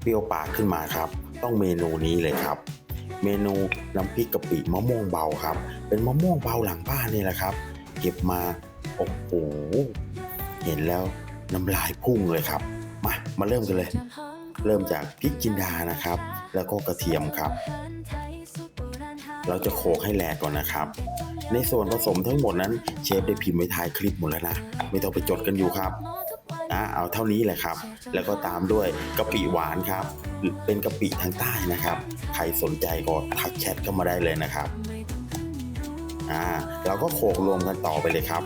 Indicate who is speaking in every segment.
Speaker 1: เปรี้ยวปากขึ้นมาครับ ต้องเมนูนี้เลยครับ เมนูน้ำพริกกะปิมะม่วงเบาครับ เป็นมะม่วงเบาหลังบ้านนี่แหละครับ เก็บมาโอ้โหเห็นแล้วน้ำลายพุ่งเลยครับ มามาเริ่มกันเลย เริ่มจากพริกจินดานะครับ แล้วก็กระเทียมครับ เราจะโขลกให้แหลกก่อนนะครับ ในส่วนผสมทั้งหมดนั้นเชฟได้พิมพ์ไว้ท้ายคลิปหมดแล้วนะ ไม่ต้องไปจดกันอยู่ครับ อะเอาเท่านี้แหละครับ แล้วก็ตามด้วยกะปิหวานครับ เป็นกะปิทางใต้นะครับ ใครสนใจก็ทักแชทเข้ามาได้เลยนะครับอ่าเราก็โขลกรวมกันต่อไปเลยครับ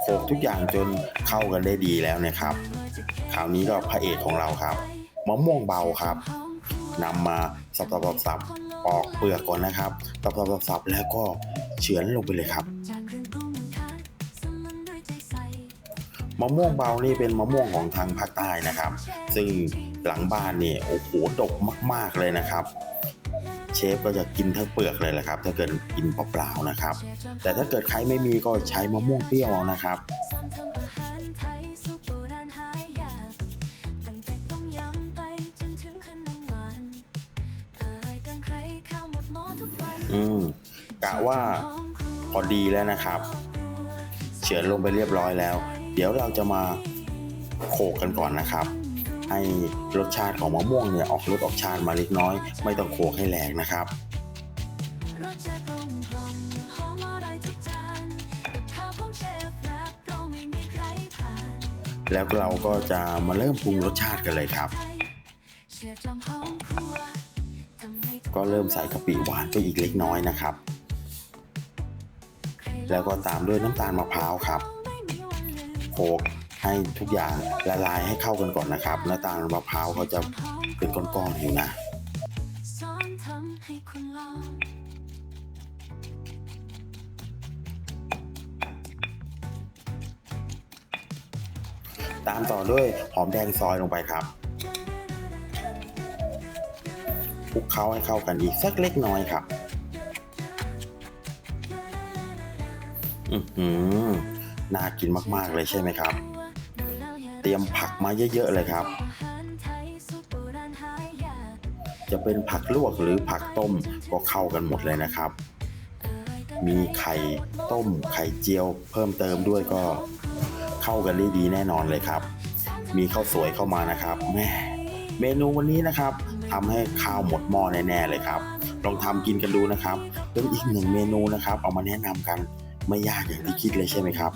Speaker 1: โขลกทุกอย่างจนเข้ากันได้ดีแล้วนะครับ คราวนี้ก็พระเอกของเราครับมะม่วงเบาครับนำมาสับสับสับสับ ปอกเปลือกก่อนนะครับสับสับสับแล้วก็เฉือนลงไปเลยครับมะม่วงเบานี่เป็นมะม่วงของทางภาคใต้นะครับ ซึ่งหลังบ้านนี่โอ้โหดกมาก ๆเลยนะครับ เชฟก็จะกินทั้งเปลือกเลยแหละครับ ถ้าเกิดกินเปล่าๆนะครับ แต่ถ้าเกิดใครไม่มีก็ใช้มะม่วงเปรี้ยวเอานะครับ อืมกะว่าพอดีแล้วนะครับ เฉือนลงไปเรียบร้อยแล้ว เดี๋ยวเราจะมาโขกกันก่อนนะครับ ให้รสชาติของมะม่วงเนี่ยออกรสออกชาติมาเล็กน้อย ไม่ต้องโขกให้แหลกนะครับแล้วเราก็จะมาเริ่มปรุงรสชาติกันเลยครับ ก็เริ่มใส่กะปิหวานไปอีกเล็กน้อยนะครับ แล้วก็ตามด้วยน้ำตาลมะพร้าวครับโขลกให้ทุกอย่างละลายให้เข้ากันก่อนนะครับน้ำตาลมะพร้าวเขาจะเป็นก้อนๆอยู่นะตามต่อด้วยหอมแดงซอยลงไปครับ คลุกเคล้าให้เข้ากันอีกสักเล็กน้อยครับ อือหือน่ากินมากๆเลยใช่ไหมครับ เตรียมผักมาเยอะๆเลยครับ จะเป็นผักลวกหรือผักต้มก็เข้ากันหมดเลยนะครับ มีไข่ต้มไข่เจียวเพิ่มเติมด้วยก็เข้ากันได้ดีแน่นอนเลยครับ มีข้าวสวยเข้ามานะครับแม่ เมนูวันนี้นะครับทำให้ข้าวหมดหม้อแน่ๆเลยครับลองทำกินกันดูนะครับเป็นอีกหนึ่งเมนูนะครับเอามาแนะนำกันไม่ยากอย่างที่คิดเลยใช่ไหมครับ